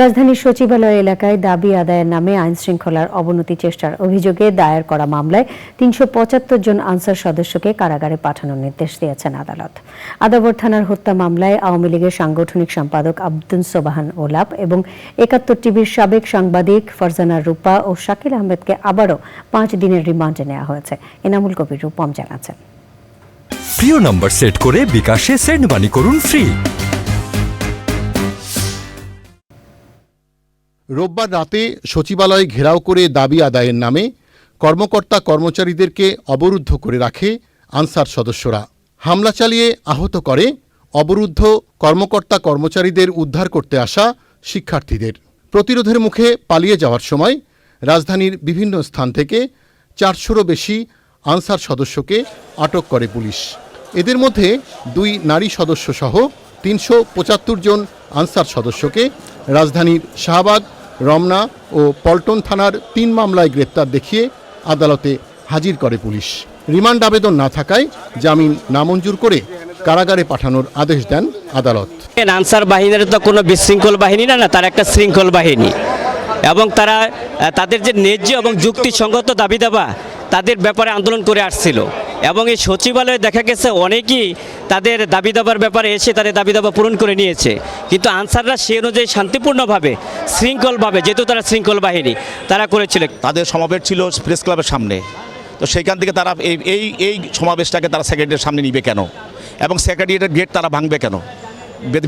রাজধানীর সচিবালয় এলাকায় দাবি আদায়ের নামে আইন শৃঙ্খলার অবনতি চেষ্টার অভিযোগে দায়ের করা মামলায় তিনশো পঁচাত্তর জন আনসার সদস্যকে কারাগারে পাঠানোর নির্দেশ দিয়েছেন আদালত। আদাবর থানার হত্যা মামলায় আওয়ামী লীগের সাংগঠনিক সম্পাদক আব্দুল সোবাহান ওলাপ এবং একাত্তর টিভির সাবেক সাংবাদিক ফারজানা রূপা ও শাকিল আহমেদকে আবারও পাঁচ দিনের রিমান্ডে নেওয়া হয়েছে। এনামুল কবির রূপম জানাচ্ছেন। প্রিয় নম্বর সেট করে বিকাশে সেন্ড মানি করুন ফ্রি। রোববার রাতে সচিবালয় ঘেরাও করে দাবি আদায়ের নামে কর্মকর্তা কর্মচারীদেরকে অবরুদ্ধ করে রাখে আনসার সদস্যরা। হামলা চালিয়ে আহত করে অবরুদ্ধ কর্মকর্তা কর্মচারীদের উদ্ধার করতে আসা শিক্ষার্থীদের। প্রতিরোধের মুখে পালিয়ে যাওয়ার সময় রাজধানীর বিভিন্ন স্থান থেকে চারশোরও বেশি আনসার সদস্যকে আটক করে পুলিশ। এদের মধ্যে দুই নারী সদস্য সহ তিনশো পঁচাত্তর জন আনসার সদস্যকে রাজধানীর শাহবাগ রমনা ও পল্টন থানার তিন মামলায় গ্রেপ্তার দেখিয়ে আদালতে হাজির করে পুলিশ। রিমান্ড আবেদন না থাকায় জামিন নামঞ্জুর করে কারাগারে পাঠানোর আদেশ দেন আদালত। আনসার বাহিনীর তো কোনো বিশৃঙ্খল বাহিনী না না, তারা একটা শৃঙ্খল বাহিনী। এবং তারা তাদের যে ন্যায্য এবং যুক্তিসঙ্গত দাবি দাবা, তাদের ব্যাপারে আন্দোলন করে আসছিল। এবং এই সচিবালয়ে দেখা গেছে অনেকেই তাদের দাবি দাবার ব্যাপারে এসে তাদের দাবি দাবা পূরণ করে নিয়েছে। কিন্তু আনসাররা সে অনুযায়ী শান্তিপূর্ণভাবে, শৃঙ্খলভাবে, যেহেতু তারা শৃঙ্খল বাহিনী, তারা করেছিল। তাদের সমাবেশ ছিল প্রেস ক্লাবের সামনে। তো সেইখান থেকে তারা এই এই এই সমাবেশটাকে তারা সেক্রেটারির সামনে নিবে কেন? এবং সেক্রেটারিয়েটের গেট তারা ভাঙবে কেন?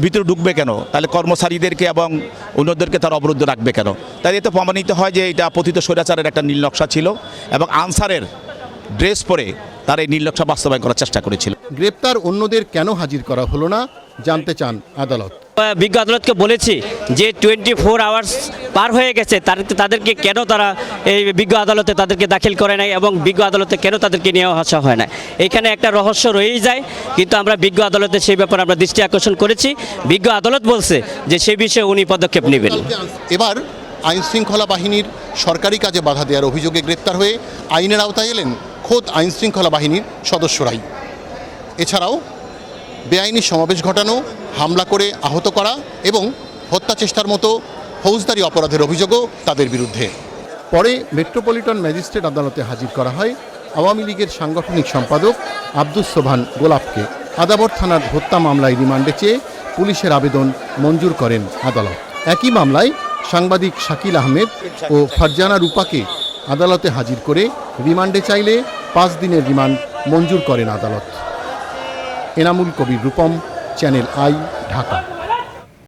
ভিতরে ঢুকবে কেন? তাহলে কর্মচারীদেরকে এবং অন্যদেরকে তারা অবরুদ্ধ রাখবে কেন? তাই এতে প্রমাণিত হয় যে এটা পতিত স্বৈরাচারের একটা নীল নকশা ছিল এবং আনসারের ড্রেস পরে তারা এই নকশা বাস্তবায়ন করার চেষ্টা করেছিল। গ্রেপ্তার অন্যদের কেন হাজির করা হলো না জানতে চান আদালত। বিজ্ঞ আদালতকে বলেছি যে টোয়েন্টি ফোর আওয়ার্স পার হয়ে গেছে তার তাদেরকে কেন তারা এই বিজ্ঞ আদালতে তাদেরকে দাখিল করে নাই এবং বিজ্ঞ আদালতে কেন তাদেরকে নিয়ে আসা হয় না এখানে একটা রহস্য রয়েই যায় কিন্তু আমরা বিজ্ঞ আদালতে সেই ব্যাপারে আমরা দৃষ্টি আকর্ষণ করেছি। বিজ্ঞ আদালত বলছে যে সে বিষয়ে উনি পদক্ষেপ নেবেন। এবার আইন শৃঙ্খলা বাহিনীর সরকারি কাজে বাধা দেওয়ার অভিযোগে গ্রেপ্তার হয়ে আইনের আওতায় এলেন খোদ আইন শৃঙ্খলা বাহিনীর সদস্যরাই। এছাড়াও, বেআইনি সমাবেশ ঘটানো, হামলা করে আহত করা এবং হত্যা চেষ্টার মতো ফৌজদারি অপরাধের অভিযোগও তাদের বিরুদ্ধে। পরে মেট্রোপলিটন ম্যাজিস্ট্রেট আদালতে হাজির করা হয়। আওয়ামী লীগের সাংগঠনিক সম্পাদক আব্দুস সোভান গোলাপকে আদাবর থানার হত্যা মামলায় রিমান্ডে চেয়ে পুলিশের আবেদন মঞ্জুর করেন আদালত। একই মামলায় সাংবাদিক শাকিল আহমেদ ও ফারজানা রূপাকে আদালতে হাজির করে রিমান্ডে চাইলে পাঁচ দিনের রিমান্ড মঞ্জুর করেন আদালত। Enamul Kabir Rupam Channel i Dhaka.